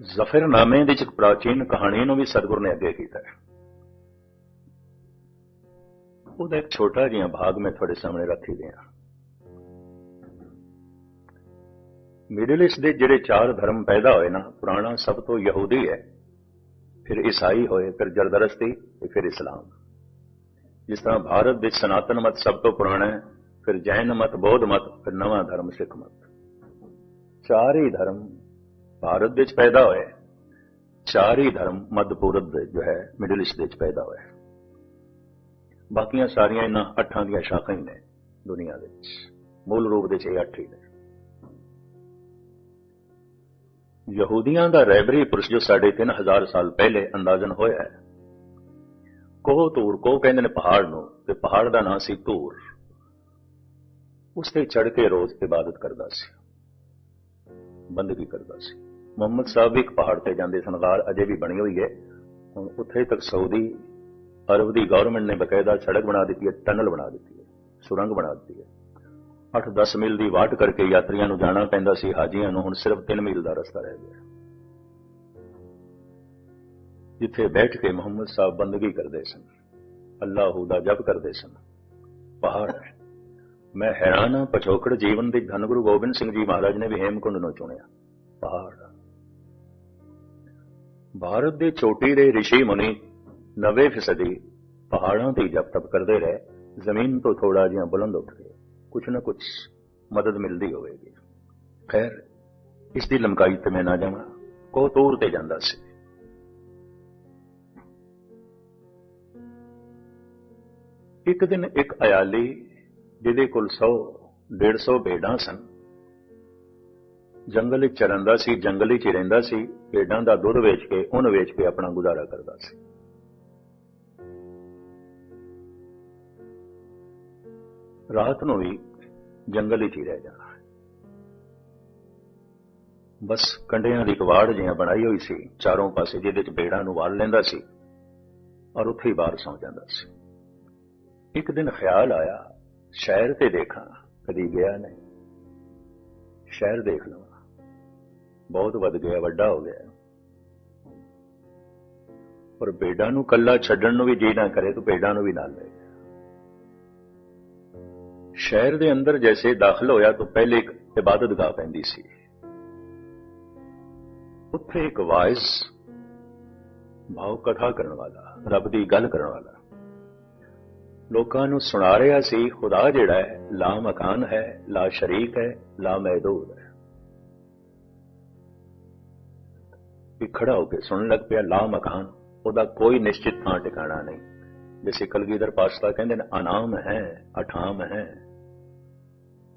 ਜ਼ਫਰਨਾਮੇ ਦੀ ਇੱਕ ਪ੍ਰਾਚੀਨ ਕਹਾਣੀ ਨੂੰ ਵੀ ਸਤਿਗੁਰ ਨੇ ਅੱਗੇ ਕੀਤਾ ਹੈ। ਉਹਦਾ ਇੱਕ ਛੋਟਾ ਜਿਹਾ ਭਾਗ ਮੈਂ ਤੁਹਾਡੇ ਸਾਹਮਣੇ ਰੱਖੀ ਦਿਆਂ। ਮਿਡਲ ਈਸਟ ਦੇ ਜਿਹੜੇ ਚਾਰ ਧਰਮ ਪੈਦਾ ਹੋਏ ਨਾ, ਪੁਰਾਣਾ ਸਭ ਤੋਂ ਯਹੂਦੀ ਹੈ, ਫਿਰ ਈਸਾਈ ਹੋਏ, ਫਿਰ ਜਰਦਰਸਤੀ ਤੇ ਫਿਰ ਇਸਲਾਮ। ਜਿਸ ਤਰ੍ਹਾਂ ਭਾਰਤ ਦੇ ਸਨਾਤਨ ਮਤ ਸਭ ਤੋਂ ਪੁਰਾਣਾ ਹੈ, ਫਿਰ ਜੈਨ ਮਤ, ਬੌਧ ਮਤ, ਫਿਰ ਨਵਾਂ ਧਰਮ ਸਿੱਖ ਮਤ। ਚਾਰ ਹੀ ਧਰਮ ਭਾਰਤ ਵਿੱਚ ਪੈਦਾ ਹੋਏ। ਚਾਰ ਹੀ ਧਰਮ ਮੱਧ ਪੂਰਬ ਦੇ ਜੋ ਹੈ ਮਿਡਲ ਈਸਟ ਵਿੱਚ ਪੈਦਾ ਹੋਏ। ਬਾਕੀਆਂ ਸਾਰੀਆਂ ਇਹਨਾਂ ਅੱਠਾਂ ਦੀਆਂ ਸ਼ਾਖਾਂ ਹੀ ਨੇ ਦੁਨੀਆ ਦੇ ਵਿੱਚ। ਮੂਲ ਰੂਪ ਦੇ ਇਹ ਅੱਠ ਹੀ ਨੇ। ਯਹੂਦੀਆਂ ਦਾ ਰੈਬਰੀ ਪੁਰਸ਼ ਜੋ ਸਾਡੇ 3000 ਸਾਲ ਪਹਿਲੇ ਅੰਦਾਜ਼ਨ ਹੋਇਆ ਹੈ, ਕੋਹ ਤੂਰ ਕੋ ਕਹਿੰਦੇ ਨੇ ਪਹਾੜ ਨੂੰ, ਤੇ ਪਹਾੜ ਦਾ ਨਾਂ ਸੀ ਤੂਰ। ਉਸ ਤੇ ਚੜ ਕੇ ਰੋਜ਼ ਇਬਾਦਤ ਕਰਦਾ ਸੀ। ਬੰਦਗੀ ਕਰਦਾ ਸੀ। ਮੁਹੰਮਦ ਸਾਹਿਬ ਵੀ ਇੱਕ ਪਹਾੜ ਤੇ ਜਾਂਦੇ ਸਨ ਗਾਰ ਅਜੇ ਵੀ ਬਣੀ ਹੋਈ ਹੈ। ਹੁਣ ਉੱਥੇ ਤੱਕ ਸਾਊਦੀ ਅਰਬ ਦੀ ਗਵਰਨਮੈਂਟ ਨੇ ਬਕਾਇਦਾ ਸੜਕ ਬਣਾ ਦਿੱਤੀ ਹੈ ਟਨਲ ਬਣਾ ਦਿੱਤੀ ਹੈ, ਸੁਰੰਗ ਬਣਾ ਦਿੱਤੀ ਹੈ। 8-10 ਮੀਲ ਦੀ ਵਾਟ ਕਰਕੇ ਯਾਤਰੀਆਂ ਨੂੰ ਜਾਣਾ ਪੈਂਦਾ ਸੀ, ਹਾਜੀਆਂ ਨੂੰ ਹੁਣ ਸਿਰਫ 3 ਮੀਲ ਦਾ ਰਸਤਾ ਰਹਿ ਗਿਆ। ਜਿੱਥੇ ਬੈਠ ਕੇ ਮੁਹੰਮਦ ਸਾਹਿਬ ਬੰਦਗੀ ਕਰਦੇ ਸਨ, ਅੱਲਾਹੂ ਦਾ ਜਪ ਕਰਦੇ ਸਨ, ਪਹਾੜ ਮੈਂ ਹੈਰਾਨ ਹਾਂ, ਪਛੋਕੜ ਜੀਵਨ ਦੇ ਧੰਨ ਗੁਰੂ ਗੋਬਿੰਦ ਸਿੰਘ ਜੀ ਮਹਾਰਾਜ ਨੇ ਵੀ ਹੇਮਕੁੰਡ ਨੂੰ ਚੁਣਿਆ, ਪਹਾੜ। ਭਾਰਤ ਦੇ ਚੋਟੀ ਦੇ ઋષਿ ਮੁਨੀ 90% ਪਹਾੜਾਂ ਤੇ ਜਪ ਤਪ ਕਰਦੇ ਰਹੇ, ਜ਼ਮੀਨ ਤੋਂ ਥੋੜਾ ਜਿਹਾ ਬੁਲੰਦ ਉੱਠ ਗਏ। ਕੁਛ ਨਾ ਕੁਛ ਮਦਦ ਮਿਲਦੀ ਹੋਵੇਗੀ। ਖੈਰ, ਇਸ ਦੀ ਲੰਕਾਈ ਤੇ ਮੈਂ ਨਾ ਜਾਵਾਂ ਕੋ ਤੂਰ ਤੇ ਜਾਂਦਾ ਸੀ। ਇੱਕ ਦਿਨ ਇੱਕ ਅਯਾਲੀ, ਜਿਹਦੇ ਕੋਲ 100 150 ਭੇਡਾਂ ਸਨ ਜੰਗਲ ਵਿੱਚ ਚਰੰਦਾ ਸੀ, ਜੰਗਲ ਵਿੱਚ ਹੀ ਰਹਿੰਦਾ ਸੀ, ਭੇਡਾਂ ਦਾ ਦੁੱਧ ਵੇਚ ਕੇ, ਉਹਨ ਵੇਚ ਕੇ ਆਪਣਾ ਗੁਜ਼ਾਰਾ ਕਰਦਾ ਸੀ। ਰਾਤ ਨੂੰ ਵੀ ਜੰਗਲ ਵਿੱਚ ਹੀ ਰਹਿ ਜਾਣਾ। ਬਸ ਕੰਡਿਆਂ ਦੀ ਕਵਾੜ ਜਿਹਾ ਬਣਾਈ ਹੋਈ ਸੀ, ਚਾਰੋਂ ਪਾਸੇ ਜਿਹਦੇ ਵਿੱਚ ਭੇਡਾਂ ਨੂੰ ਵਾਲ ਲੈਂਦਾ ਸੀ, ਔਰ ਉੱਥੇ ਹੀ ਬਾਹਰ ਸੌਂ ਜਾਂਦਾ ਸੀ। ਇੱਕ ਦਿਨ ਖਿਆਲ ਆਇਆ, ਸ਼ਹਿਰ ਤੇ ਦੇਖਾਂ, ਕਦੀ ਗਿਆ ਨਹੀਂ। ਸ਼ਹਿਰ ਦੇਖ ਲਵਾਂ। ਬਹੁਤ ਵੱਧ ਗਿਆ, ਵੱਡਾ ਹੋ ਗਿਆ। ਪਰ ਬੇਡਾਂ ਨੂੰ ਕੱਲਾ ਛੱਡਣ ਨੂੰ ਵੀ ਜੀ ਨਾ ਕਰੇ, ਤਾਂ ਬੇਡਾਂ ਨੂੰ ਵੀ ਨਾਲ ਲੈ ਗਿਆ ਸ਼ਹਿਰ ਦੇ ਅੰਦਰ ਜੈਸੇ ਦਾਖਲ ਹੋਇਆ ਤਾਂ ਪਹਿਲੇ ਇੱਕ ਇਬਾਦਤਗਾਹ ਪੈਂਦੀ ਸੀ। ਉੱਥੇ ਇੱਕ ਵਾਇਸ ਭਾਵ ਕਥਾ ਕਰਨ ਵਾਲਾ, ਰੱਬ ਦੀ ਗੱਲ ਕਰਨ ਵਾਲਾ। ਲੋਕਾਂ ਨੂੰ ਸੁਣਾ ਰਿਹਾ ਸੀ, ਖੁਦਾ ਜਿਹੜਾ ਹੈ, ਲਾ ਮਕਾਨ ਹੈ, ਲਾ ਸ਼ਰੀਕ ਹੈ, ਲਾ ਮਹਿਦੂਦ ਵੀ ਖੜਾ ਹੋ ਕੇ ਸੁਣਨ ਲੱਗ ਪਿਆ ਲਾ ਮਕਾਨ, ਉਹਦਾ ਕੋਈ ਨਿਸ਼ਚਿਤ ਥਾਂ ਟਿਕਾਣਾ ਨਹੀਂ। ਜਿਵੇਂ ਕਲਗੀਧਰ ਪਾਸਤਾ ਕਹਿੰਦੇ ਨੇ, ਅਨਾਮ ਹੈ, ਅਠਾਮ ਹੈ।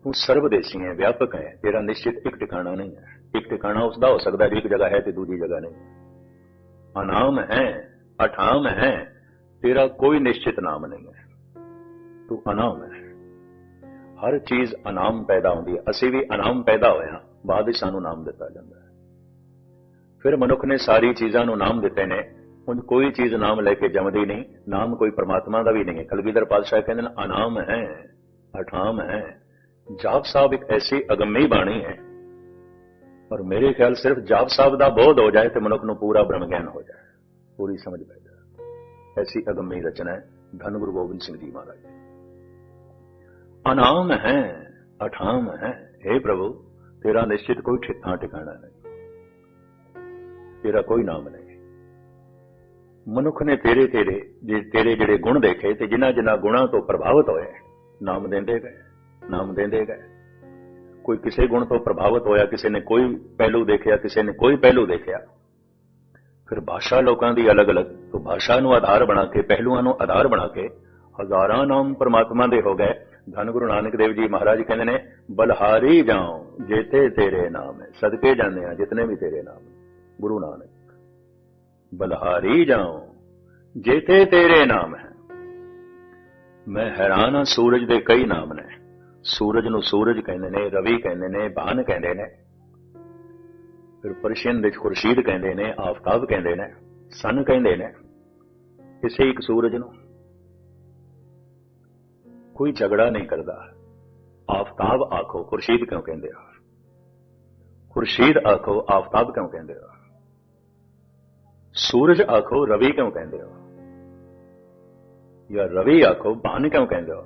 ਤੂੰ ਸਰਵਦੇਸ਼ੀ ਹੈ ਵਿਆਪਕ ਹੈ, ਤੇਰਾ ਨਿਸ਼ਚਿਤ ਇੱਕ ਟਿਕਾਣਾ ਨਹੀਂ ਹੈ। ਇੱਕ ਟਿਕਾਣਾ ਉਸ ਦਾ ਹੋ ਸਕਦਾ ਹੈ, ਇੱਕ ਜਗ੍ਹਾ ਹੈ ਤੇ ਦੂਜੀ ਜਗ੍ਹਾ ਨਹੀਂ। ਅਨਾਮ ਹੈ, ਅਠਾਮ ਹੈ, ਤੇਰਾ ਕੋਈ ਨਿਸ਼ਚਿਤ ਨਾਮ ਨਹੀਂ ਹੈ। ਤੂੰ ਅਨਾਮ ਹੈ। ਹਰ ਚੀਜ਼ ਅਨਾਮ ਪੈਦਾ ਹੁੰਦੀ ਹੈ। ਅਸੀਂ ਵੀ ਅਨਾਮ ਪੈਦਾ ਹੋਇਆ ਬਾਅਦ ਵਿੱਚ ਸਾਨੂੰ ਨਾਮ ਦਿੱਤਾ ਜਾਂਦਾ ਹੈ। ਫਿਰ ਮਨੁੱਖ ਨੇ ਸਾਰੀ ਚੀਜ਼ਾਂ ਨੂੰ ਨਾਮ ਦਿੱਤੇ ਨੇ। ਹੁਣ ਕੋਈ ਚੀਜ਼ ਨਾਮ ਲੈ ਕੇ ਜਮਦੀ ਨਹੀਂ, ਨਾਮ ਕੋਈ ਪਰਮਾਤਮਾ ਦਾ ਵੀ ਨਹੀਂ ਹੈ। ਕਲਗੀਧਰ ਪਾਤਸ਼ਾਹ ਕਹਿੰਦੇ ਨੇ, ਅਨਾਮ ਹੈ, ਅਠਾਮ ਹੈ, ਜਾਪ ਸਾਹਿਬ ਇੱਕ ਐਸੀ ਅਗੰਮੀ ਬਾਣੀ ਹੈ। ਪਰ ਮੇਰੇ ਖਿਆਲ ਸਿਰਫ ਜਾਪ ਸਾਹਿਬ ਦਾ ਬੋਧ ਹੋ ਜਾਏ ਤੇ ਮਨੁੱਖ ਨੂੰ ਪੂਰਾ ਬ੍ਰਹਮ ਗਿਆਨ ਹੋ ਜਾਏ। ਪੂਰੀ ਸਮਝ ਪੈ ਜਾਏ। ਐਸੀ ਅਗੰਮੀ ਰਚਨਾ ਹੈ, ਧੰਨ ਗੁਰੂ ਗੋਬਿੰਦ ਸਿੰਘ ਜੀ ਮਹਾਰਾਜ ਅਨਾਮ ਹੈ, ਅਠਾਮ ਹੈ हे ਪ੍ਰਭੂ, ਤੇਰਾ ਨਿਸ਼ਚਿਤ ਕੋਈ ਠਿੱਠਾ ਟਿਕਾਣਾ ਨਹੀਂ। ਤੇਰਾ ਕੋਈ ਨਾਮ ਨਹੀਂ। ਮਨੁੱਖ ਨੇ ਤੇਰੇ ਤੇਰੇ ਤੇਰੇ ਜਿਹੜੇ ਗੁਣ ਦੇਖੇ ਤੇ ਜਿਨ੍ਹਾਂ ਜਿਨ੍ਹਾਂ ਗੁਣਾਂ ਤੋਂ ਪ੍ਰਭਾਵਿਤ ਹੋਏ, ਨਾਮ ਦਿੰਦੇ ਗਏ, ਨਾਮ ਦਿੰਦੇ ਗਏ। ਕੋਈ ਕਿਸੇ ਗੁਣ ਤੋਂ ਪ੍ਰਭਾਵਿਤ ਹੋਇਆ, ਕਿਸੇ ਨੇ ਕੋਈ ਪਹਿਲੂ ਦੇਖਿਆ, ਕਿਸੇ ਨੇ ਕੋਈ ਪਹਿਲੂ ਦੇਖਿਆ। ਫਿਰ ਭਾਸ਼ਾ ਲੋਕਾਂ ਦੀ ਅਲੱਗ-ਅਲੱਗ ਤੋਂ ਭਾਸ਼ਾ ਨੂੰ ਆਧਾਰ ਬਣਾ ਕੇ, ਪਹਿਲੂਆਂ ਨੂੰ ਆਧਾਰ ਬਣਾ ਕੇ ਹਜ਼ਾਰਾਂ ਨਾਮ ਪਰਮਾਤਮਾ ਦੇ ਹੋ ਗਏ। ਧੰਨ ਗੁਰੂ ਨਾਨਕ ਦੇਵ ਜੀ ਮਹਾਰਾਜ ਕਹਿੰਦੇ ਨੇ, ਬਲਹਾਰੀ ਜਾਉ, ਜੇਤੇ ਤੇਰੇ ਨਾਮ ਹੈ, ਸਦਕੇ ਜਾਂਦੇ ਆ ਜਿਤਨੇ ਵੀ ਤੇਰੇ ਨਾਮ ਗੁਰੂ ਨਾਨਕ। ਬਲਹਾਰੀ ਜਾਉ ਜੇਤੇ ਤੇਰੇ ਨਾਮ ਹੈ। ਮੈਂ ਹੈਰਾਨ ਹਾਂ, ਸੂਰਜ ਦੇ ਕਈ ਨਾਮ ਨੇ। ਸੂਰਜ ਨੂੰ ਸੂਰਜ ਕਹਿੰਦੇ ਨੇ, ਰਵੀ ਕਹਿੰਦੇ ਨੇ, ਬਾਨ ਕਹਿੰਦੇ ਨੇ। ਫਿਰ ਪਰਸ਼ੀਅਨ ਵਿੱਚ ਖੁਰਸ਼ੀਦ ਕਹਿੰਦੇ ਨੇ, ਆਫਤਾਬ ਕਹਿੰਦੇ ਨੇ, ਸਨ ਕਹਿੰਦੇ ਨੇ। ਕਿਸੇ ਇੱਕ ਸੂਰਜ ਨੂੰ। ਕੋਈ ਝਗੜਾ ਨਹੀਂ ਕਰਦਾ। ਆਫਤਾਬ ਆਖੋ, ਖੁਰਸ਼ੀਦ ਕਿਉਂ ਕਹਿੰਦੇ ਆ? ਖੁਰਸ਼ੀਦ ਆਖੋ, ਆਫਤਾਬ ਕਿਉਂ ਕਹਿੰਦੇ ਆ? ਸੂਰਜ ਆਖੋ, ਰਵੀ ਕਿਉਂ ਕਹਿੰਦੇ ਹੋ? ਜਾਂ ਰਵੀ ਆਖੋ, ਬਾਨ ਕਿਉਂ ਕਹਿੰਦੇ ਹੋ?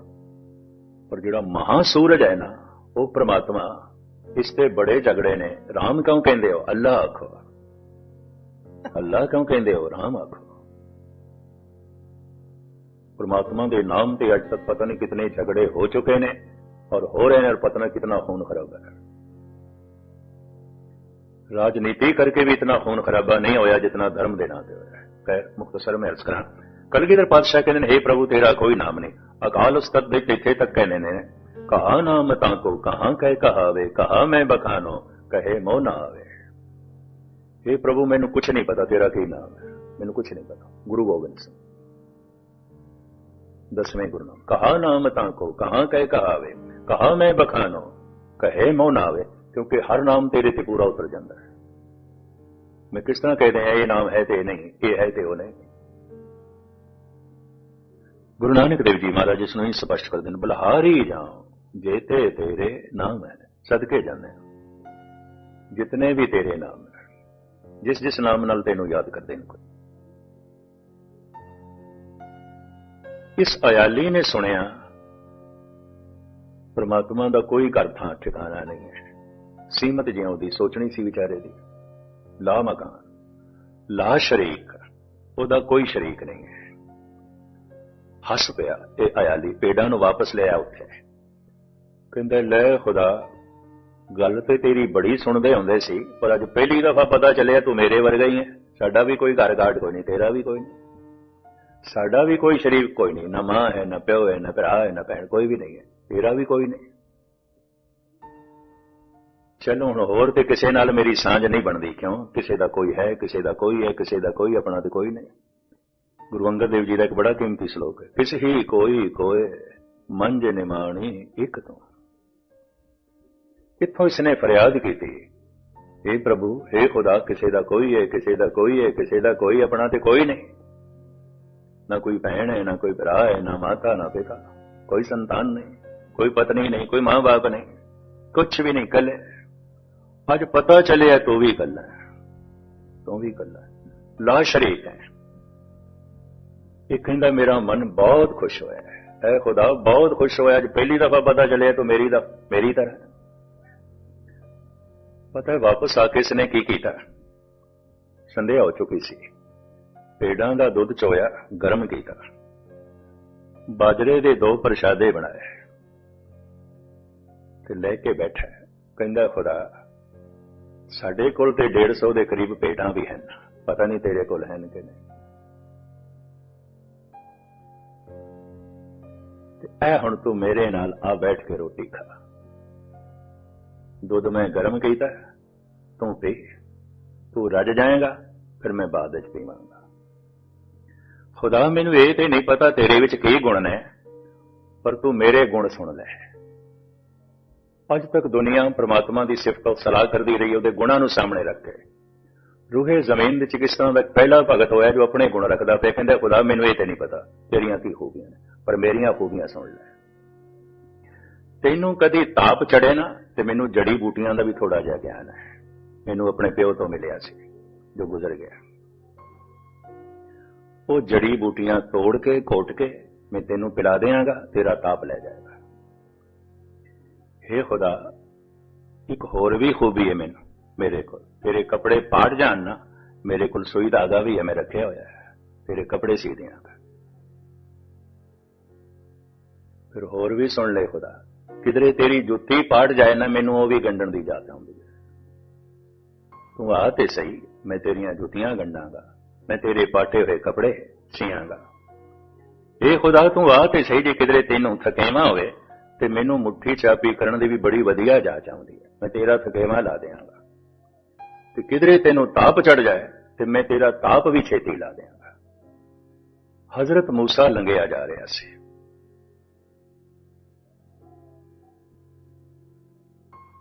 ਪਰ ਜਿਹੜਾ ਮਹਾ ਸੂਰਜ ਹੈ ਨਾ, ਉਹ ਪ੍ਰਮਾਤਮਾ ਇਸ ਤੇ ਬੜੇ ਝਗੜੇ ਨੇ। ਰਾਮ ਕਿਉਂ ਕਹਿੰਦੇ ਹੋ? ਅੱਲਾ ਆਖੋ। ਅੱਲਾ ਕਿਉਂ ਕਹਿੰਦੇ ਹੋ? ਰਾਮ ਆਖੋ। ਪ੍ਰਮਾਤਮਾ ਦੇ ਨਾਮ ਤੇ ਅੱਜ ਤੱਕ ਪਤਾ ਨਹੀਂ ਕਿਤਨੇ ਝਗੜੇ ਹੋ ਚੁੱਕੇ ਨੇ ਔਰ ਹੋ ਰਹੇ ਨੇ ਔਰ ਪਤਾ ਨਹੀਂ ਕਿਤਨਾ ਖੂਨ ਖਰਾਬ ਹੈ। ਰਾਜਨੀਤੀ ਕਰਕੇ ਵੀ ਇਤਨਾ ਖੂਨ ਖਰਾਬਾ ਨਹੀਂ ਹੋਇਆ ਜਿਤਨਾ ਧਰਮ ਦੇ ਨਾਂ ਤੇ ਹੋਇਆ ਹੈ ਕਹਿ ਮੁਖਤਸਰ ਮੈਂ ਅਰਜ਼ ਕਰਾਂ ਕਲਗੀਧਰ ਪਾਤਸ਼ਾਹ ਕਹਿੰਦੇ ਨੇ हे ਪ੍ਰਭੂ ਤੇਰਾ ਕੋਈ ਨਾਮ ਨਹੀਂ ਅਕਾਲ ਉਸਤਤ ਦੇ ਇੱਥੇ ਤੱਕ ਕਹਿੰਦੇ ਨੇ ਕਹਾ ਨਾਮ ਤਾਂ ਕੋ ਕਹਾਂ ਕਹਿ ਕਹਾਵੇ ਕਹਾ ਮੈਂ ਬਖਾਨੋ ਕਹੇ ਮੋ ਨਾ ਆਵੇ हे ਪ੍ਰਭੂ ਮੈਨੂੰ ਕੁਝ ਨਹੀਂ ਪਤਾ ਤੇਰਾ ਕੀ ਨਾਮ ਹੈ ਮੈਨੂੰ ਕੁਝ ਨਹੀਂ ਪਤਾ ਗੁਰੂ ਗੋਬਿੰਦ ਸਿੰਘ ਦਸਵੇਂ ਗੁਰੂ ਨਾਮ ਕਹਾ ਨਾਮ ਤਾਂ ਕੋ ਕਹਾਂ ਕਹਿ ਕਹਾਵੇ ਕਹਾ ਮੈਂ ਬਖਾਨੋ ਕਹੇ ਮੋ ਨਾ ਆਵੇ ਕਿਉਂਕਿ ਹਰ ਨਾਮ ਤੇਰੇ ਤੇ ਪੂਰਾ ਉਤਰ ਜਾਂਦਾ ਹੈ। ਮੈਂ ਕਿਸ ਤਰ੍ਹਾਂ ਕਹਦੇ ਆ ਇਹ ਨਾਮ ਹੈ ਤੇ ਨਹੀਂ, ਇਹ ਹੈ ਤੇ ਉਹ ਨਹੀਂ। ਗੁਰੂ ਨਾਨਕ ਦੇਵ ਜੀ ਮਹਾਰਾਜ, ਇਸ ਨੂੰ ਹੀ ਸਪਸ਼ਟ ਕਰਦੇ ਨੇ ਬਲਹਾਰੀ ਜਾਓ ਜੇ ਤੇ ਤੇਰੇ ਨਾਮ ਹੈ, ਸਦਕੇ ਜਾਂਦੇ ਜਿਤਨੇ ਵੀ ਤੇਰੇ ਨਾਮ ਹੈ, ਜਿਸ ਜਿਸ ਨਾਮ ਨਾਲ ਤੈਨੂੰ ਯਾਦ ਕਰਦੇ ਨੇ ਕੋਈ। ਇਸ ਅਯਾਲੀ ਨੇ ਸੁਣਿਆ, ਪਰਮਾਤਮਾ ਦਾ ਕੋਈ ਘਰ ਥਾਂ, ਠਿਕਾਣਾ ਨਹੀਂ ਹੈ। ਸੀਮਤ ਜਿਉਂਦੀ ਸੋਚਣੀ ਸੀ ਵਿਚਾਰੇ ਦੀ। ਲਾ ਮਕਾਨ, ਲਾ ਸ਼ਰੀਕ, ਉਹਦਾ ਕੋਈ ਸ਼ਰੀਕ ਨਹੀਂ ਹੈ। ਹੱਸ ਪਿਆ ਇਹ ਅਯਾਲੀ ਪੇਡਾਂ ਨੂੰ ਵਾਪਸ ਲਿਆ ਉੱਥੇ। ਕਹਿੰਦਾ, ਲੈ ਖੁਦਾ, ਗੱਲ ਤੇ ਤੇਰੀ ਬੜੀ ਸੁਣਦੇ ਹੁੰਦੇ ਸੀ, ਪਰ ਅੱਜ ਪਹਿਲੀ ਦਫਾ ਪਤਾ ਚੱਲਿਆ ਤੂੰ ਮੇਰੇ ਵਰਗਾ ਹੀ ਹੈ। ਸਾਡਾ ਵੀ ਕੋਈ ਘਰ ਘਾਟ ਕੋਈ ਨਹੀਂ, ਤੇਰਾ ਵੀ ਕੋਈ ਨਹੀਂ। ਸਾਡਾ ਵੀ ਕੋਈ ਸ਼ਰੀਕ ਕੋਈ ਨਹੀਂ, ਨਾ ਮਾਂ ਹੈ, ਨਾ ਪਿਓ ਹੈ, ਨਾ ਭਰਾ ਹੈ, ਨਾ ਭੈਣ, ਕੋਈ ਵੀ ਨਹੀਂ ਹੈ। ਤੇਰਾ ਵੀ ਕੋਈ ਨਹੀਂ। ਚਲੋ ਹੁਣ ਹੋਰ ਤੇ ਕਿਸੇ ਨਾਲ ਮੇਰੀ ਸਾਂਝ ਨਹੀਂ ਬਣਦੀ, ਕਿਉਂ? ਕਿਸੇ ਦਾ ਕੋਈ ਹੈ, ਕਿਸੇ ਦਾ ਕੋਈ ਹੈ, ਕਿਸੇ ਦਾ ਕੋਈ, ਆਪਣਾ ਤੇ ਕੋਈ ਨਹੀਂ। ਗੁਰੂ ਅੰਗਦ ਦੇਵ ਜੀ ਦਾ ਇੱਕ ਬੜਾ ਕੀਮਤੀ ਸ਼ਲੋਕ ਹੈ। ਕਿਸ ਹੀ ਕੋਈ ਕੋਏ ਮੰਜ ਨਿਮਾਣੀ ਇੱਕ ਤੋਂ। ਇੱਥੋਂ ਇਸਨੇ ਫਰਿਆਦ ਕੀਤੀ हे ਪ੍ਰਭੂ हे ਖੁਦਾ, ਕਿਸੇ ਦਾ ਕੋਈ ਹੈ, ਕਿਸੇ ਦਾ ਕੋਈ ਹੈ, ਕਿਸੇ ਦਾ ਕੋਈ, ਆਪਣਾ ਤੇ ਕੋਈ ਨਹੀਂ। ਨਾ ਕੋਈ ਭੈਣ ਹੈ, ਨਾ ਕੋਈ ਭਰਾ ਹੈ, ਨਾ ਮਾਤਾ, ਨਾ ਪਿਤਾ, ਕੋਈ ਸੰਤਾਨ ਨਹੀਂ, ਕੋਈ ਪਤਨੀ ਨਹੀਂ, ਕੋਈ ਮਾਂ-ਬਾਪ ਨਹੀਂ ਕੁਝ ਵੀ ਨਹੀਂ, ਕੱਲੇ ਅੱਜ ਪਤਾ ਚੱਲਿਆ ਤੂੰ ਵੀ ਕੱਲਾ ਤੂੰ ਵੀ ਕੱਲਾ ਲਾ ਸ਼ਰੀਕ ਹੈ। ਇਹ ਕਹਿੰਦਾ, ਮੇਰਾ ਮਨ ਬਹੁਤ ਖੁਸ਼ ਹੋਇਆ ਹੈ। ਖੁਦਾ, ਬਹੁਤ ਖੁਸ਼ ਹੋਇਆ। ਅੱਜ ਪਹਿਲੀ ਦਫਾ ਪਤਾ ਚੱਲਿਆ ਤੂੰ ਮੇਰੀ ਦਾ, ਮੇਰੀ ਤਰ੍ਹਾਂ ਪਤਾ ਹੈ ਵਾਪਸ ਆ ਕੇ ਇਸਨੇ ਕੀ ਕੀਤਾ? ਸੰਦੇਹ ਹੋ ਚੁੱਕੀ ਸੀ। ਪੇੜਾਂ ਦਾ ਦੁੱਧ ਚੋਇਆ, ਗਰਮ ਕੀਤਾ। ਬਾਜਰੇ ਦੇ ਦੋ ਪ੍ਰਸ਼ਾਦੇ ਬਣਾਏ। ਤੇ ਲੈ ਕੇ ਬੈਠਾ ਕਹਿੰਦਾ, ਖੁਦਾ ਸਾਡੇ ਕੋਲ ਤੇ 150 ਦੇ ਕਰੀਬ ਪੇਟਾਂ ਵੀ ਹਨ। ਪਤਾ ਨਹੀਂ ਤੇਰੇ ਕੋਲ ਹਨ ਕਿ ਨਹੀਂ। ਤੇ ਐ ਹੁਣ ਤੂੰ ਮੇਰੇ ਨਾਲ ਆ ਬੈਠ ਕੇ ਰੋਟੀ ਖਾ। ਦੁੱਧ ਮੈਂ ਗਰਮ ਕੀਤਾ, ਤੂੰ ਪੀ। ਤੂੰ ਰੱਜ ਜਾਏਗਾ, ਫਿਰ ਮੈਂ ਬਾਅਦ ਵਿੱਚ ਪੀਵਾਂਗਾ। ਖੁਦਾ, ਮੈਨੂੰ ਇਹ ਤੇ ਨਹੀਂ ਪਤਾ ਤੇਰੇ ਵਿੱਚ ਕੀ ਗੁਣ ਨੇ, ਪਰ ਤੂੰ ਮੇਰੇ ਗੁਣ ਸੁਣ ਲੈ। ਅੱਜ ਤੱਕ ਦੁਨੀਆ ਪ੍ਰਮਾਤਮਾ ਦੀ ਸਿਫਤ ਸਲਾਹ ਕਰਦੀ ਰਹੀ, ਉਹਦੇ ਗੁਣਾਂ ਨੂੰ ਸਾਹਮਣੇ ਰੱਖ ਕੇ। ਰੂਹੇ ਜ਼ਮੀਨ ਵਿੱਚ ਕਿਸ ਤਰ੍ਹਾਂ ਦਾ ਪਹਿਲਾ ਭਗਤ ਹੋਇਆ ਜੋ ਆਪਣੇ ਗੁਣ ਰੱਖਦਾ ਪਿਆ, ਕਹਿੰਦਾ, ਖੁਦਾ, ਮੈਨੂੰ ਇਹ ਤੇ ਨਹੀਂ ਪਤਾ, ਤੇਰੀਆਂ ਕੀ ਖੂਬੀਆਂ ਨੇ, ਪਰ ਮੇਰੀਆਂ ਖੂਬੀਆਂ ਸੁਣ ਲੈ। ਤੈਨੂੰ ਕਦੀ ਤਾਪ ਚੜੇ ਨਾ, ਤੇ ਮੈਨੂੰ ਜੜੀ ਬੂਟੀਆਂ ਦਾ ਵੀ ਥੋੜਾ ਜਿਹਾ ਗਿਆਨ ਹੈ। ਮੈਨੂੰ ਆਪਣੇ ਪਿਓ ਤੋਂ ਮਿਲਿਆ ਸੀ, ਜੋ ਗੁਜ਼ਰ ਗਿਆ। ਉਹ ਜੜੀ ਬੂਟੀਆਂ ਤੋੜ ਕੇ, ਘੋਟ ਕੇ, ਮੈਂ ਤੈਨੂੰ ਪਿਲਾ ਦੇਵਾਂਗਾ ਤੇਰਾ ਤਾਪ ਲੈ ਜਾਏਗਾ। हे ਖੁਦਾ, ਇੱਕ ਹੋਰ ਵੀ ਖੂਬੀ ਹੈ ਮੈਨੂੰ, ਮੇਰੇ ਕੋਲ। ਤੇਰੇ ਕੱਪੜੇ ਪਾੜ ਜਾਣ ਨਾ, ਮੇਰੇ ਕੋਲ ਸੂਈ ਧਾਗਾ ਵੀ ਹੈ ਮੈਂ ਰੱਖਿਆ ਹੋਇਆ ਹੈ। ਤੇਰੇ ਕੱਪੜੇ ਸੀ ਦਿਆਂਗਾ ਫਿਰ ਹੋਰ ਵੀ ਸੁਣ ਲੈ ਖੁਦਾ, ਕਿਧਰੇ ਤੇਰੀ ਜੁੱਤੀ ਪਾੜ ਜਾਏ ਨਾ, ਮੈਨੂੰ ਉਹ ਵੀ ਗੰਢਣ ਦੀ ਜਾਤ ਆਉਂਦੀ ਹੈ। ਤੂੰ ਆ ਤੇ ਸਹੀ, ਮੈਂ ਤੇਰੀਆਂ ਜੁੱਤੀਆਂ ਗੰਢਾਂਗਾ, ਮੈਂ ਤੇਰੇ ਪਾਟੇ ਹੋਏ ਕੱਪੜੇ ਸੀਆਂਗਾ ਇਹ ਖੁਦਾ, ਤੂੰ ਆ ਤੇ ਸਹੀ, ਜੇ ਕਿਧਰੇ ਤੈਨੂੰ ਥਕੇਵਾ ਹੋਵੇ ਤੇ ਮੈਨੂੰ ਮੁੱਠੀ ਚਾਪੀ ਕਰਨ ਦੀ ਵੀ ਬੜੀ ਵਧੀਆ ਜਾਚ ਆਉਂਦੀ ਹੈ। ਮੈਂ ਤੇਰਾ ਥਕੇਵਾ ਲਾ ਦਿਆਂਗਾ। ਤੇ ਕਿਧਰੇ ਤੈਨੂੰ ਤਾਪ ਚੜ ਜਾਏ, ਤੇ ਮੈਂ ਤੇਰਾ ਤਾਪ ਵੀ ਛੇਤੀ ਲਾ ਦਿਆਂਗਾ। ਹਜ਼ਰਤ ਮੂਸਾ ਲੰਘਿਆ ਜਾ ਰਿਹਾ ਸੀ।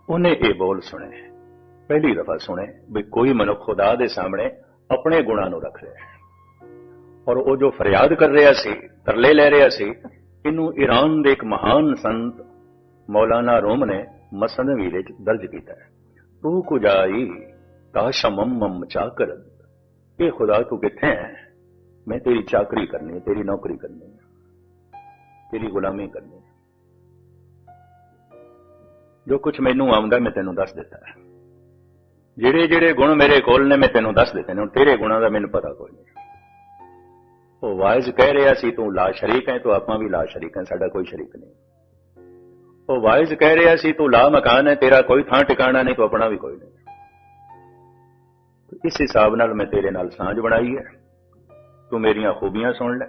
ਉਹਨੇ ਇਹ ਬੋਲ ਸੁਣੇ। ਪਹਿਲੀ ਦਫਾ ਸੁਣੇ ਵੀ ਕੋਈ ਮਨੁੱਖ ਖੁਦਾ ਦੇ ਸਾਹਮਣੇ ਆਪਣੇ ਗੁਣਾਂ ਨੂੰ ਰੱਖ ਰਿਹਾ ਹੈ। ਔਰ ਉਹ ਜੋ ਫਰਿਆਦ ਕਰ ਰਿਹਾ ਸੀ, ਤਰਲੇ ਲੈ ਰਿਹਾ ਸੀ ਇਹਨੂੰ ਈਰਾਨ ਦੇ ਇੱਕ ਮਹਾਨ ਸੰਤ ਮੌਲਾਨਾ ਰੋਮ ਨੇ ਮਸਨਵੀ ਵਿੱਚ ਦਰਜ ਕੀਤਾ ਹੈ। ਤੂੰ ਕੁਜਾਈ ਕਾਸ਼ਮਮ ਮਮ ਚਾਕਰ। ਇਹ ਖੁਦਾ ਤੂੰ ਕਿੱਥੇ ਹੈ? ਮੈਂ ਤੇਰੀ ਚਾਕਰੀ ਕਰਨੀ ਹੈ, ਤੇਰੀ ਨੌਕਰੀ ਕਰਨੀ ਹੈ, ਤੇਰੀ ਗੁਲਾਮੀ ਕਰਨੀ ਹੈ। ਜੋ ਕੁਝ ਮੈਨੂੰ ਆਉਂਦਾ ਮੈਂ ਤੈਨੂੰ ਦੱਸ ਦਿੱਤਾ ਹੈ। ਜਿਹੜੇ ਜਿਹੜੇ ਗੁਣ ਮੇਰੇ ਕੋਲ ਨੇ, ਮੈਂ ਤੈਨੂੰ ਦੱਸ ਦਿੱਤੇ ਨੇ। ਹੁਣ ਤੇਰੇ ਗੁਣਾਂ ਦਾ ਮੈਨੂੰ ਪਤਾ ਕੋਈ ਨਹੀਂ। ਉਹ ਵਾਇਜ਼ ਕਹਿ ਰਿਹਾ ਸੀ, ਤੂੰ ਲਾ ਸ਼ਰੀਕ ਹੈ, ਤੂੰ ਆਪਾਂ ਵੀ ਲਾ ਸ਼ਰੀਕ ਹੈ, ਸਾਡਾ ਕੋਈ ਸ਼ਰੀਕ ਨਹੀਂ। ਉਹ ਵਾਇਜ਼ ਕਹਿ ਰਿਹਾ ਸੀ, ਤੂੰ ਲਾ ਮਕਾਨ ਹੈ, ਤੇਰਾ ਕੋਈ ਥਾਂ ਟਿਕਾਣਾ ਨਹੀਂ, ਤੂੰ ਆਪਣਾ ਵੀ ਕੋਈ ਨਹੀਂ। ਇਸ ਹਿਸਾਬ ਨਾਲ ਮੈਂ ਤੇਰੇ ਨਾਲ ਸਾਂਝ ਬਣਾਈ ਹੈ। ਤੂੰ ਮੇਰੀਆਂ ਖੂਬੀਆਂ ਸੁਣ ਲੈ।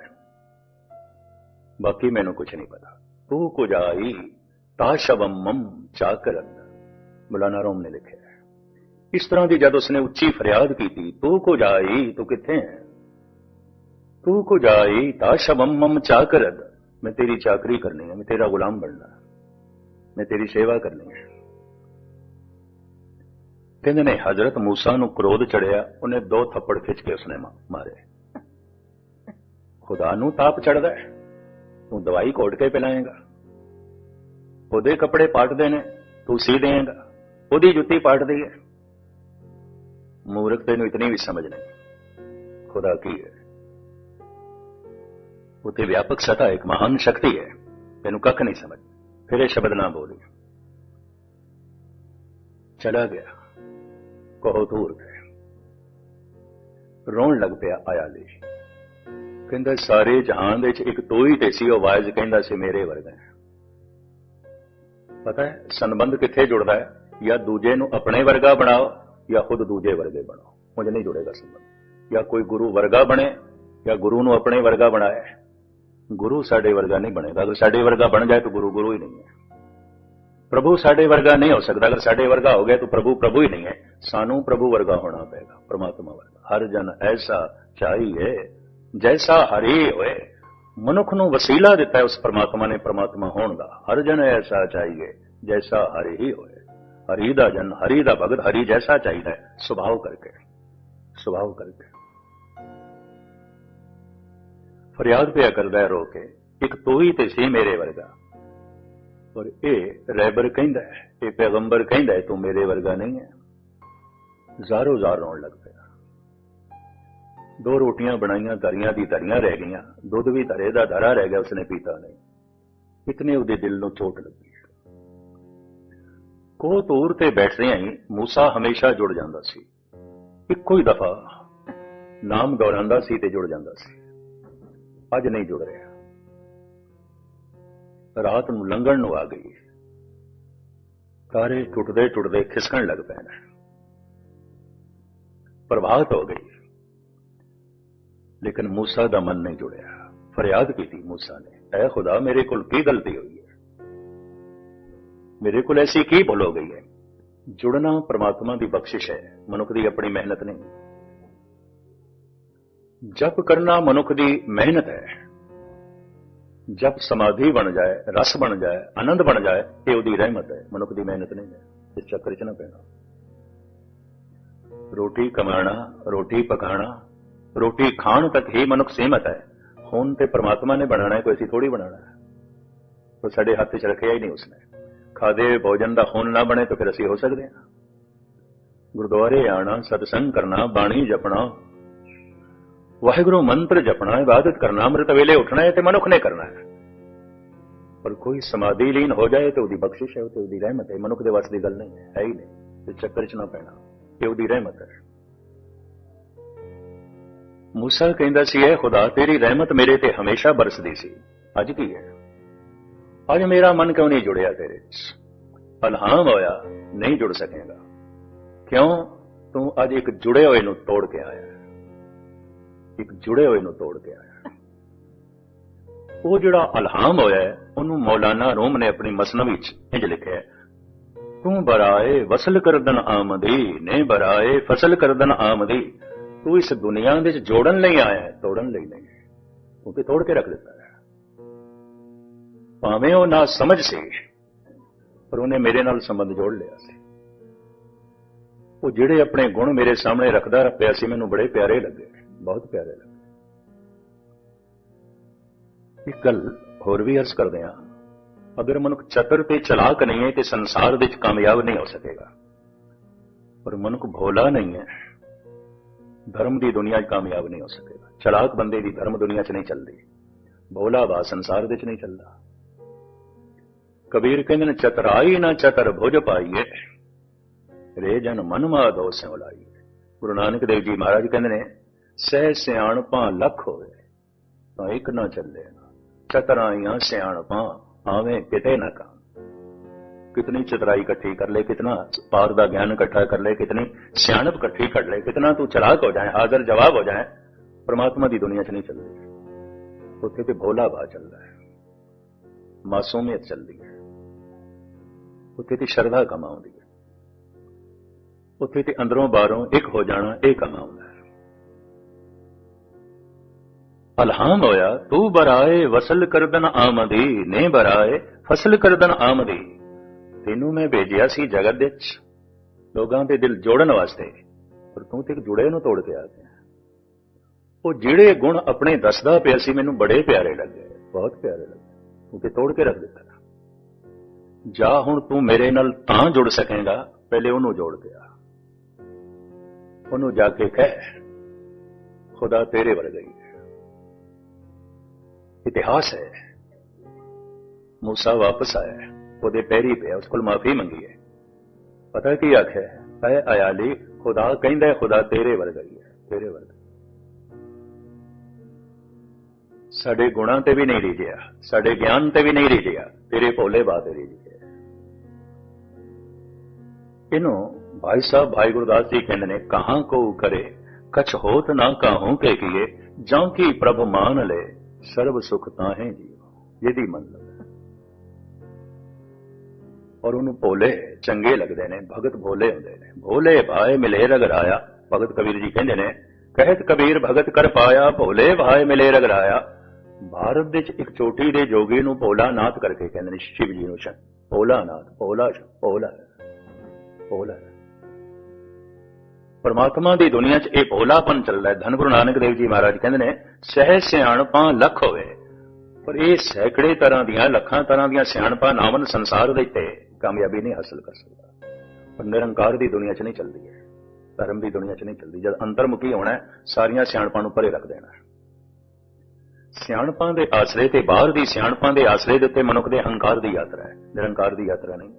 ਬਾਕੀ ਮੈਨੂੰ ਕੁਝ ਨਹੀਂ ਪਤਾ। ਤੂੰ ਕੁਝ ਆਈ ਤਾਸ਼ਵਮਮ ਚਾਕਰਨ ਮੌਲਾਨਾ ਰੋਮ ਨੇ ਲਿਖਿਆ ਇਸ ਤਰ੍ਹਾਂ ਦੀ ਜਦ ਉਸਨੇ ਉੱਚੀ ਫਰਿਆਦ ਕੀਤੀ, ਤੂੰ ਕੁਝ ਆਈ, ਤੂੰ ਕਿੱਥੇ ਹੈ? ਤੂੰ ਕੁਝ ਆਈ ਤਾਸ਼ਵਮਮ ਚਾਕਰਨ ਮੈਂ ਤੇਰੀ ਚਾਕਰੀ ਕਰਨੀ ਹੈ ਮੈਂ ਤੇਰਾ ਗੁਲਾਮ ਬਣਨਾ ਹੈ। ਮੈਂ ਤੇਰੀ ਸੇਵਾ ਕਰਨੀ ਹੈ ਕਹਿੰਦੇ ਨੇ ਹਜ਼ਰਤ ਮੂਸਾ ਨੂੰ ਕ੍ਰੋਧ ਚੜਿਆ ਉਹਨੇ ਦੋ ਥੱਪੜ ਖਿੱਚ ਕੇ ਉਸਨੇ ਮਾਰੇ ਖੁਦਾ ਨੂੰ ਤਾਪ ਚੜਦਾ ਹੈ ਤੂੰ ਦਵਾਈ ਕੋਟ ਕੇ ਪਿਲਾਏਗਾ ਉਹਦੇ ਕੱਪੜੇ ਪਾਟਦੇ ਨੇ ਤੂੰ ਸੀ ਦੇਏਗਾ ਉਹਦੀ ਜੁੱਤੀ ਪਾਟਦੀ ਹੈ ਮੂਰਖ ਤੈਨੂੰ ਇਤਨੀ ਵੀ ਸਮਝ ਨਹੀਂ ਖੁਦਾ ਕੀ ਹੈ ਉਹ ਵਿਆਪਕ ਸਤਾ ਇੱਕ ਮਹਾਨ ਸ਼ਕਤੀ ਹੈ। ਤੈਨੂੰ ਕੱਖ ਨਹੀਂ ਸਮਝ। ਫਿਰ ਇਹ ਸ਼ਬਦ ਨਾ ਬੋਲੀ। ਚਲਾ ਗਿਆ। ਕਹੋ ਦੂਰ ਗਏ ਰੋਣ ਲੱਗ ਪਿਆ ਆਇਆ ਲਈ ਕਹਿੰਦਾ, ਸਾਰੇ ਜਹਾਨ ਦੇ ਵਿੱਚ ਇੱਕ ਤੂੰ ਹੀ ਤੇ ਸੀ, ਉਹ ਵਾਇਜ਼ ਕਹਿੰਦਾ ਸੀ, ਮੇਰੇ ਵਰਗਾ ਪਤਾ ਹੈ, ਸੰਬੰਧ ਕਿੱਥੇ ਜੁੜਦਾ ਹੈ? ਜਾਂ ਦੂਜੇ ਨੂੰ ਆਪਣੇ ਵਰਗਾ ਬਣਾਓ, ਜਾਂ ਖੁਦ ਦੂਜੇ ਵਰਗੇ ਬਣਾਓ? ਮੁਝ ਨਹੀਂ ਜੁੜੇਗਾ ਸੰਬੰਧ। ਜਾਂ ਕੋਈ ਗੁਰੂ ਵਰਗਾ ਬਣੇ, ਜਾਂ ਗੁਰੂ ਨੂੰ ਆਪਣੇ ਵਰਗਾ ਬਣਾਏ ਗੁਰੂ ਸਾਡੇ ਵਰਗਾ ਨਹੀਂ ਬਣੇਗਾ। ਅਗਰ ਸਾਡੇ ਵਰਗਾ ਬਣ ਜਾਏ ਤਾਂ ਗੁਰੂ ਗੁਰੂ ਹੀ ਨਹੀਂ ਹੈ। ਪ੍ਰਭੂ ਸਾਡੇ ਵਰਗਾ ਨਹੀਂ ਹੋ ਸਕਦਾ। ਅਗਰ ਸਾਡੇ ਵਰਗਾ ਹੋ ਗਿਆ ਤਾਂ ਪ੍ਰਭੂ ਪ੍ਰਭੂ ਹੀ ਨਹੀਂ ਹੈ। ਸਾਨੂੰ ਪ੍ਰਭੂ ਵਰਗਾ ਹੋਣਾ ਪਏਗਾ, ਪ੍ਰਮਾਤਮਾ ਵਰਗਾ। ਹਰ ਜਨ ਐਸਾ ਚਾਹੀਏ, ਜੈਸਾ ਹਰੀ ਹੋਏ। ਮਨੁੱਖ ਨੂੰ ਵਸੀਲਾ ਦਿੱਤਾ ਹੈ, ਉਸ ਪ੍ਰਮਾਤਮਾ ਨੇ ਪ੍ਰਮਾਤਮਾ ਹੋਣ ਦਾ। ਹਰ ਜਨ ਐਸਾ ਚਾਹੀਏ, ਜੈਸਾ ਹਰੀ ਹੀ ਹੋਏ। ਹਰੀ ਦਾ ਜਨ, ਹਰੀ ਦਾ ਭਗਤ, ਹਰੀ ਜੈਸਾ ਚਾਹੀਦਾ ਹੈ। ਸੁਭਾਅ ਕਰਕੇ ਸੁਭਾਅ ਕਰਕੇ। ਫਰਿਆਦ ਪਿਆ ਕਰਦਾ ਹੈ ਰੋ ਕੇ, ਇੱਕ ਤੂੰ ਹੀ ਤੇ ਸੀ ਮੇਰੇ ਵਰਗਾ। ਔਰ ਇਹ ਰੈਬਰ ਕਹਿੰਦਾ ਹੈ, ਇਹ ਪੈਗੰਬਰ ਕਹਿੰਦਾ ਹੈ, ਤੂੰ ਮੇਰੇ ਵਰਗਾ ਨਹੀਂ ਹੈ। ਜ਼ਾਰੋ ਜ਼ਾਰ ਰੋਣ ਲੱਗ ਪਿਆ। ਦੋ ਰੋਟੀਆਂ ਬਣਾਈਆਂ, ਦਰੀਆਂ ਦੀ ਦਰੀਆਂ ਰਹਿ ਗਈਆਂ, ਦੁੱਧ ਵੀ ਧਰੇ ਦਾ ਧਰਾ ਰਹਿ ਗਿਆ, ਉਸਨੇ ਪੀਤਾ ਨਹੀਂ। ਇਤਨੇ ਉਹਦੇ ਦਿਲ ਨੂੰ ਚੋਟ ਲੱਗੀ। ਕੋਹ ਤੂਰ ਤੇ ਬੈਠਦਿਆਂ ਹੀ ਮੂਸਾ ਹਮੇਸ਼ਾ ਜੁੜ ਜਾਂਦਾ ਸੀ। ਇੱਕੋ ਹੀ ਦਫਾ ਨਾਮ ਦੁਹਰਾਉਂਦਾ ਸੀ ਤੇ ਜੁੜ ਜਾਂਦਾ ਸੀ। ਅੱਜ ਨਹੀਂ ਜੁੜ ਰਿਹਾ। ਰਾਤ ਨੂੰ ਲੰਘਣ ਨੂੰ ਆ ਗਈ। ਤਾਰੇ ਟੁੱਟਦੇ ਟੁੱਟਦੇ ਖਿਸਕਣ ਲੱਗ ਪੈਣ। ਨੇ ਪ੍ਰਭਾਤ ਹੋ ਗਈ। ਲੇਕਿਨ ਮੂਸਾ ਦਾ ਮਨ ਨਹੀਂ ਜੁੜਿਆ। ਫਰਿਆਦ ਕੀਤੀ ਮੂਸਾ ਨੇ, ਐ ਖੁਦਾ, ਮੇਰੇ ਕੋਲ ਕੀ ਗਲਤੀ ਹੋਈ ਹੈ? ਮੇਰੇ ਕੋਲ ਐਸੀ ਕੀ ਭੁੱਲ ਹੋ ਗਈ ਹੈ? ਜੁੜਨਾ ਪਰਮਾਤਮਾ ਦੀ ਬਖਸ਼ਿਸ਼ ਹੈ। ਮਨੁੱਖ ਦੀ ਆਪਣੀ ਮਿਹਨਤ ਨਹੀਂ। ਜਪ ਕਰਨਾ ਮਨੁੱਖ ਦੀ ਮਿਹਨਤ ਹੈ। ਜਪ ਸਮਾਧੀ ਬਣ ਜਾਏ, ਰਸ ਬਣ ਜਾਏ, ਆਨੰਦ ਬਣ ਜਾਏ, ਇਹ ਉਹਦੀ ਰਹਿਮਤ ਹੈ। ਮਨੁੱਖ ਦੀ ਮਿਹਨਤ ਨਹੀਂ ਹੈ। ਇਸ ਚੱਕਰ 'ਚ ਨਾ ਪੈਣਾ। ਰੋਟੀ ਕਮਾਣਾ, ਰੋਟੀ ਪਕਾਣਾ, ਰੋਟੀ ਖਾਣ ਤੱਕ ਹੀ ਮਨੁੱਖ ਸੀਮਤ ਹੈ। ਹੁਣ ਤੇ ਪ੍ਰਮਾਤਮਾ ਨੇ ਬਣਾਣਾ ਕੋਈ ਅਸੀਂ ਥੋੜੀ ਬਣਾਣਾ ਹੈ। ਉਹ ਸਾਡੇ ਹੱਥ 'ਚ ਰੱਖਿਆ ਹੀ ਨਹੀਂ ਉਸਨੇ। ਖਾਦੇ ਭੋਜਨ ਦਾ ਹੁਣ ਨਾ ਬਣੇ ਤਾਂ ਫਿਰ ਅਸੀਂ ਹੋ ਸਕਦੇ ਹਾਂ। ਗੁਰਦੁਆਰੇ ਆਣਾ ਸਤਸੰਗ ਕਰਨਾ, ਬਾਣੀ ਜਪਣਾ ਵਾਹਿਗੁਰੂ ਮੰਤਰ ਜਪਣਾ, ਇਬਾਦਤ ਕਰਨਾ, ਅੰਮ੍ਰਿਤ ਵੇਲੇ ਉੱਠਣਾ ਹੈ ਤੇ ਮਨੁੱਖ ਨੇ ਕਰਨਾ ਹੈ। ਪਰ ਕੋਈ ਸਮਾਧੀ ਲੀਨ ਹੋ ਜਾਏ ਤੇ ਉਹਦੀ ਬਖਸ਼ਿਸ਼ ਹੈ ਤੇ ਉਹਦੀ ਰਹਿਮਤ ਹੈ। ਮਨੁੱਖ ਦੇ ਵੱਸ ਦੀ ਗੱਲ ਨਹੀਂ, ਹੈ ਹੈ ਹੀ ਨਹੀਂ। ਤੇ ਚੱਕਰ 'ਚ ਨਾ ਪੈਣਾ, ਇਹ ਉਹਦੀ ਰਹਿਮਤ ਹੈ। ਮੂਸਾ ਕਹਿੰਦਾ ਸੀ, ਇਹ ਖੁਦਾ ਤੇਰੀ ਰਹਿਮਤ ਮੇਰੇ ਤੇ ਹਮੇਸ਼ਾ ਬਰਸਦੀ ਸੀ। ਅੱਜ ਕੀ ਹੈ? ਅੱਜ ਮੇਰਾ ਮਨ ਕਿਉਂ ਨਹੀਂ ਜੁੜਿਆ ਤੇਰੇ 'ਚ ਅਲਹਾਮ ਹੋਇਆ, ਨਹੀਂ ਜੁੜ ਸਕੇਗਾ। ਕਿਉਂ? ਤੂੰ ਅੱਜ ਇੱਕ ਜੁੜੇ ਹੋਏ ਨੂੰ ਤੋੜ ਕੇ ਆਇਆ ਇੱਕ ਜੁੜੇ ਹੋਏ ਨੂੰ ਤੋੜ ਕੇ ਆਇਆ। ਉਹ ਜਿਹੜਾ ਅਲਹਾਮ ਹੋਇਆ ਉਹਨੂੰ ਮੌਲਾਨਾ ਰੂਮ ਨੇ ਆਪਣੀ ਮਸਨਵੀ ਵਿੱਚ ਇੰਜ ਲਿਖਿਆ ਹੈ, ਤੂੰ ਬਰਾਏ ਵਸਲ ਕਰਦਨ ਆਮਦੀ ਨੇ ਬਰਾਏ ਫਸਲ ਕਰਦਨ ਆਮਦੀ। ਤੂੰ ਇਸ ਦੁਨੀਆ ਵਿੱਚ ਜੋੜਨ ਲਈ ਆਇਆ ਤੋੜਨ ਲਈ ਨਹੀਂ। ਕਿਉਂਕਿ ਤੋੜ ਕੇ ਰੱਖ ਦਿੱਤਾ ਹੈ। ਭਾਵੇਂ ਉਹ ਨਾ ਸਮਝ ਸੀ ਪਰ ਉਹਨੇ ਮੇਰੇ ਨਾਲ ਸੰਬੰਧ ਜੋੜ ਲਿਆ ਸੀ। ਉਹ ਜਿਹੜੇ ਆਪਣੇ ਗੁਣ ਮੇਰੇ ਸਾਹਮਣੇ ਰੱਖਦਾ ਰੱਖਿਆ ਸੀ ਮੈਨੂੰ ਬੜੇ ਪਿਆਰੇ ਲੱਗੇ। ਬਹੁਤ ਪਿਆਰੇ ਲੱਗੇ ਇੱਕ ਗੱਲ ਹੋਰ ਵੀ ਅਰਜ਼ ਕਰਦੇ ਹਾਂ। ਅਗਰ ਮਨੁੱਖ ਚਤਰ ਤੇ ਚਲਾਕ ਨਹੀਂ ਹੈ ਤੇ ਸੰਸਾਰ ਵਿੱਚ ਕਾਮਯਾਬ ਨਹੀਂ ਹੋ ਸਕੇਗਾ। ਪਰ ਮਨੁੱਖ ਭੋਲਾ ਨਹੀਂ ਹੈ। ਧਰਮ ਦੀ ਦੁਨੀਆ 'ਚ ਕਾਮਯਾਬ ਨਹੀਂ ਹੋ ਸਕੇਗਾ। ਚਲਾਕ ਬੰਦੇ ਦੀ ਧਰਮ ਦੁਨੀਆ 'ਚ ਨਹੀਂ ਚੱਲਦੀ। ਭੋਲਾ ਬਾ ਸੰਸਾਰ ਦੇ ਨਹੀਂ ਚੱਲਦਾ। ਕਬੀਰ ਕਹਿੰਦੇ ਨੇ ਚਤਰਾਈ ਨਾ ਚਤਰ ਭੁਜ ਪਾਈਏ। ਰੇ ਜਨ ਮਨ ਮਾਦੋ ਸਿਉਲਾਈ ਗੁਰੂ ਨਾਨਕ ਦੇਵ ਜੀ ਮਹਾਰਾਜ ਕਹਿੰਦੇ ਨੇ ਸਹਿ ਸਿਆਣਪਾਂ ਲੱਖ ਹੋਵੇ ਤਾਂ ਇੱਕ ਨਾ ਚੱਲੇ ਚਤਰਾਈਆਂ ਸਿਆਣਪਾਂ ਆਵੇਂ ਕਿਤੇ ਨਾ ਕੰਮ कितनी चतुराई इकट्ठी कर ले कितना पार का ज्ञान इकट्ठा कर ले कितनी सियाणप इकट्ठी कर ले कितना तू चलाक हो जाए हाजिर जवाब हो जाए परमात्मा की दुनिया च नहीं चल रही उत्थे तो भोला भाव चल रहा है मासूमियत चल रही है उत्थे तो श्रद्धा कम आती है उत्थे तो अंदरों बाहरों एक हो जाना यह कम आਉਂਦਾ ਅਲਹਾਮ ਹੋਇਆ, ਤੂੰ ਬਰਾਏ ਵਸਲ ਕਰਦਨ ਆਮਦੀ ਨੇ ਬਰਾਏ ਫਸਲ ਕਰਦਨ ਆਮਦੀ। ਤੈਨੂੰ ਮੈਂ ਭੇਜਿਆ ਸੀ ਜਗਤ ਵਿੱਚ, ਲੋਕਾਂ ਦੇ ਦਿਲ ਜੋੜਨ ਵਾਸਤੇ, ਪਰ ਤੂੰ ਤੇ ਜੁੜੇ ਨੂੰ ਤੋੜ ਕੇ ਆ ਗਿਆ। ਉਹ ਜਿਹੜੇ ਗੁਣ ਆਪਣੇ ਦੱਸਦਾ ਪਿਆ ਸੀ, ਮੈਨੂੰ ਬੜੇ ਪਿਆਰੇ ਲੱਗੇ, ਬਹੁਤ ਪਿਆਰੇ ਲੱਗੇ। ਤੂੰ ਤੇ ਤੋੜ ਕੇ ਰੱਖ ਦਿੱਤਾ। ਜਾ ਹੁਣ ਤੂੰ ਮੇਰੇ ਨਾਲ ਤਾਂ ਜੁੜ ਸਕੇਗਾ, ਪਹਿਲੇ ਉਹਨੂੰ ਜੋੜ ਕੇ ਉਹਨੂੰ ਜਾ ਕੇ ਕਹਿ, ਖੁਦਾ ਤੇਰੇ ਵਰਗਾ ਹੀ। ਇਤਿਹਾਸ ਹੈ। ਮੂਸਾ ਵਾਪਸ ਆਇਆ। ਉਹਦੇ ਪੈਰੀ ਪਿਆ ਉਸ ਕੋਲ ਮਾਫੀ ਮੰਗੀ ਹੈ। ਪਤਾ ਕੀ ਆਖਿਆ ਹੈ? ਆਇਆਲੀ ਖੁਦਾ ਕਹਿੰਦਾ ਖੁਦਾ ਤੇਰੇ ਵਰਗਾ ਹੀ ਹੈ, ਤੇਰੇ ਵਰਗਾ। ਸਾਡੇ ਗੁਣਾਂ ਤੇ ਵੀ ਨਹੀਂ ਰੀਝਿਆ, ਸਾਡੇ ਗਿਆਨ ਤੇ ਵੀ ਨਹੀਂ ਰੀਝਿਆ, ਤੇਰੇ ਭੋਲੇ ਬਾਤ ਰੀਝਿਆ। ਇਹਨੂੰ ਭਾਈ ਸਾਹਿਬ, ਭਾਈ ਗੁਰਦਾਸ ਜੀ ਕਹਿੰਦੇ ਨੇ, ਕਹਾਂ ਕੋ ਕਰੇ, ਕਛ ਹੋਤ ਨਾ ਕਾਹੂ ਕੇ ਕੀਏ ਜਾਂ ਕੀ ਪ੍ਰਭ ਮਾਨ ਲੈ ਸਰਬ ਸੁਖ ਤਾਹੇ ਜੀਵ, ਇਹਦੀ ਮੰਨਤ ਔਰ ਉਹਨੂੰ ਭੋਲੇ ਚੰਗੇ ਲੱਗਦੇ ਨੇ, ਭਗਤ ਭੋਲੇ ਹੁੰਦੇ ਨੇ। ਭੋਲੇ ਭਾਏ ਮਿਲੇ ਰਗਰਾਇਆ ਭਗਤ ਕਬੀਰ ਜੀ ਕਹਿੰਦੇ ਨੇ, ਕਹਿਤ ਕਬੀਰ ਭਗਤ ਕਰ ਪਾਇਆ, ਭੋਲੇ ਭਾਏ ਮਿਲੇ ਰਗਰਾਇਆ ਭਾਰਤ ਵਿੱਚ ਇੱਕ ਚੋਟੀ ਦੇ ਜੋਗੀ ਨੂੰ ਭੋਲਾ ਨਾਥ ਕਰਕੇ ਕਹਿੰਦੇ ਨੇ ਸ਼ਿਵ ਜੀ ਨੂੰ ਸ਼ਨ ਭੋਲਾ ਨਾਥ ਭੋਲਾ ਭੋਲਾ ਭੋਲਾ ਪਰਮਾਤਮਾ ਦੀ ਦੁਨੀਆ 'ਚ ਇਹ ਭੋਲਾਪਨ ਚੱਲਦਾ ਹੈ। ਧੰਨ ਗੁਰੂ ਨਾਨਕ ਦੇਵ ਜੀ ਮਹਾਰਾਜ ਕਹਿੰਦੇ ਨੇ, ਸਹਿ ਸਿਆਣਪਾਂ ਲੱਖ ਹੋਵੇ। ਪਰ ਇਹ ਸੈਂਕੜੇ ਤਰ੍ਹਾਂ ਦੀਆਂ, ਲੱਖਾਂ ਤਰ੍ਹਾਂ ਦੀਆਂ ਸਿਆਣਪਾਂ ਨਾਮਨ ਸੰਸਾਰ ਦੇ ਉੱਤੇ ਕਾਮਯਾਬੀ ਨਹੀਂ ਹਾਸਲ ਕਰ ਸਕਦਾ। ਪਰ ਨਿਰੰਕਾਰ ਦੀ ਦੁਨੀਆ 'ਚ ਨਹੀਂ ਚੱਲਦੀ ਹੈ ਧਰਮ ਦੀ ਦੁਨੀਆ 'ਚ ਨਹੀਂ ਚੱਲਦੀ। ਜਦ ਅੰਤਰਮੁਖੀ ਹੋਣਾ ਸਾਰੀਆਂ ਸਿਆਣਪਾਂ ਨੂੰ ਪਰੇ ਰੱਖ ਦੇਣਾ ਸਿਆਣਪਾਂ ਦੇ ਆਸਰੇ ਤੇ ਬਾਹਰ ਦੀ ਸਿਆਣਪਾਂ ਦੇ ਆਸਰੇ ਦੇ ਉੱਤੇ ਮਨੁੱਖ ਦੇ ਹੰਕਾਰ ਦੀ ਯਾਤਰਾ ਹੈ। ਨਿਰੰਕਾਰ ਦੀ ਯਾਤਰਾ ਨਹੀਂ।